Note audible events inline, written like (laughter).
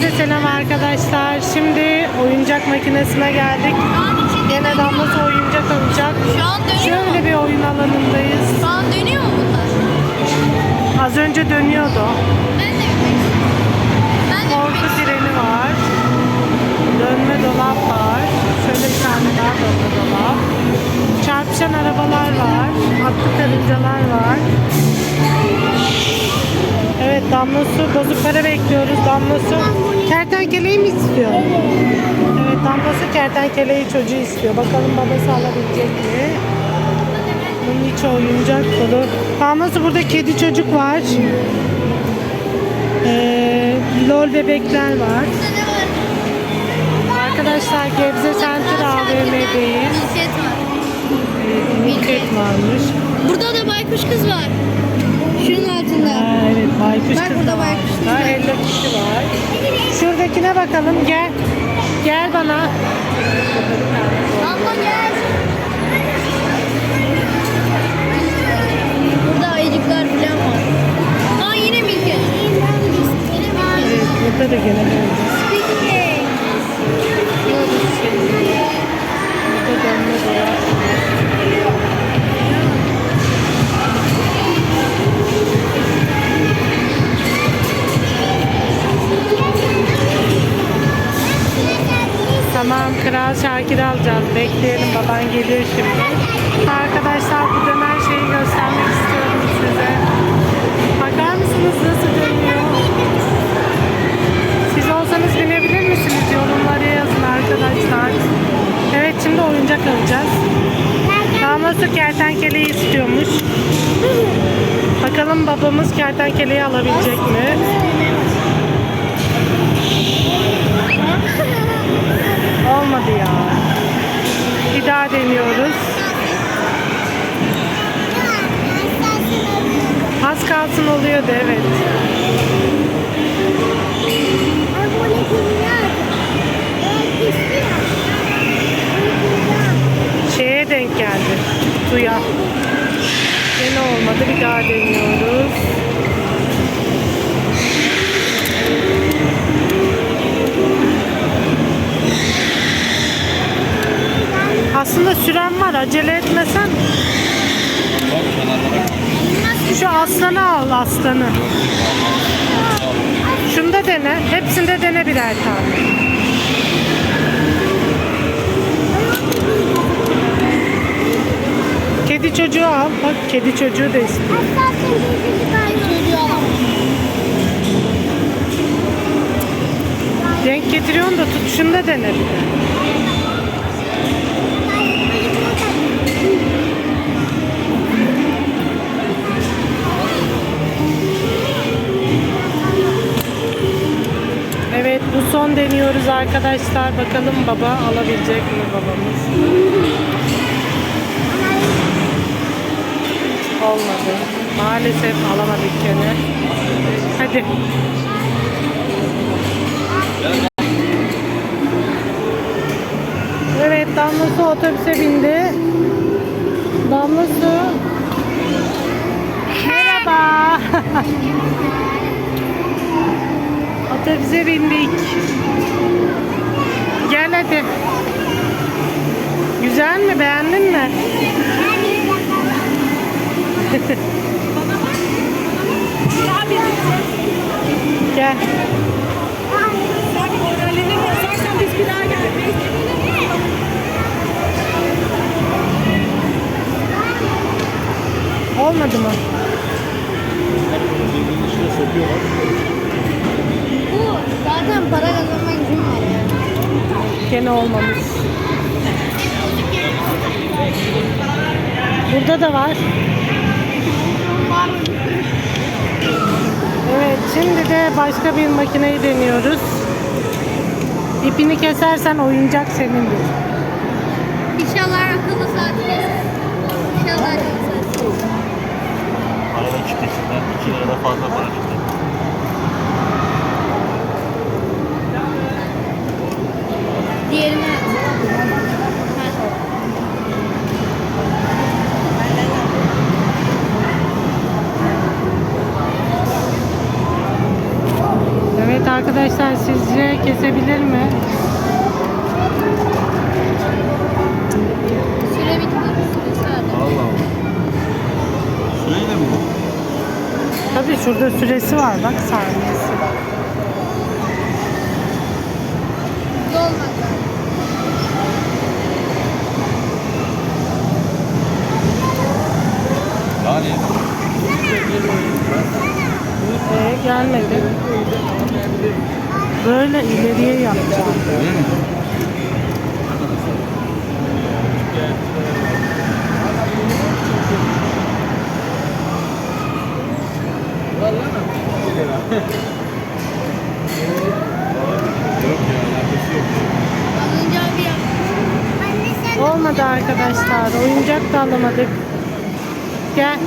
Herkese selam arkadaşlar. Şimdi oyuncak makinesine geldik. Yine damlası oyuncak alacak. Şu an dönüyor mu? Şöyle bir oyun alanındayız. Şu an dönüyor mu bunlar? Az önce dönüyordu. Ben de bilmek Ben de Korku treni var. Dönme dolap var. Şöyle bir tane daha dönme dolap. Çarpışan arabalar var. Atlı karıncalar var. Evet Damlası bozuk para bekliyoruz. Damlası kertenkeleyi mi istiyor? Evet Damlası kertenkeleyi çocuğu istiyor. Bakalım babası alabilecek mi? Bunun içi oyuncak dolu. Damlası burada kedi çocuk var. Ee, lol bebekler var. Arkadaşlar Gebze Center var. Milket varmış. Burada da baykuş kız var. Baykuş kız burada da var. baykuş var. Hello Kitty var. Şuradakine bakalım gel. Gel bana. Abla gel. Kral Şakir alacağız. Bekleyelim baban geliyor şimdi. Arkadaşlar bu dönen şeyi göstermek istiyorum size. Bakar mısınız nasıl dönüyor? Siz olsanız binebilir misiniz? Yorumlara yazın arkadaşlar. Evet şimdi oyuncak alacağız. Damlası kertenkeleyi istiyormuş. Bakalım babamız kertenkeleyi alabilecek mi? Olmadı ya. Deniyoruz. Az kalsın oluyordu evet. Şeye denk geldi. Suya. Yine olmadı. Bir daha deniyoruz. Aslında süren var. Acele etmesen. Şu aslanı al aslanı. Şunu da dene. Hepsinde dene birer tane. Kedi çocuğu al. Bak kedi çocuğu da istiyor. Renk getiriyorsun da tut şunu da dene bir de. Son deniyoruz arkadaşlar. Bakalım baba alabilecek mi babamız? Olmadı. Maalesef alamadık gene. Hadi. Evet Damlası otobüse bindi. Damlası. Merhaba. (laughs) otobüse bindik. Gel hadi. Güzel mi? Beğendin mi? (laughs) Gel. Olmadı mı? Bu zaten para kazanmak için var ya. Gene olmamış. Burada da var. Evet, şimdi de başka bir makineyi deniyoruz. İpini kesersen oyuncak senindir. İnşallah akıllı saat keser. İnşallah akıllı saat keser. Arada çıkışından 2 lira fazla para çıktı. Diğerine. Evet Evet arkadaşlar sizce kesebilir mi? Süre bitti. Allah Allah. Süreyle mi? bu? Tabii şurada süresi var bak saniyesi. Lazım. Yani Ee, gelmedi. Böyle ileriye yapacağım. yaptı. Olmadı arkadaşlar. Oyuncak da alamadık. Gel.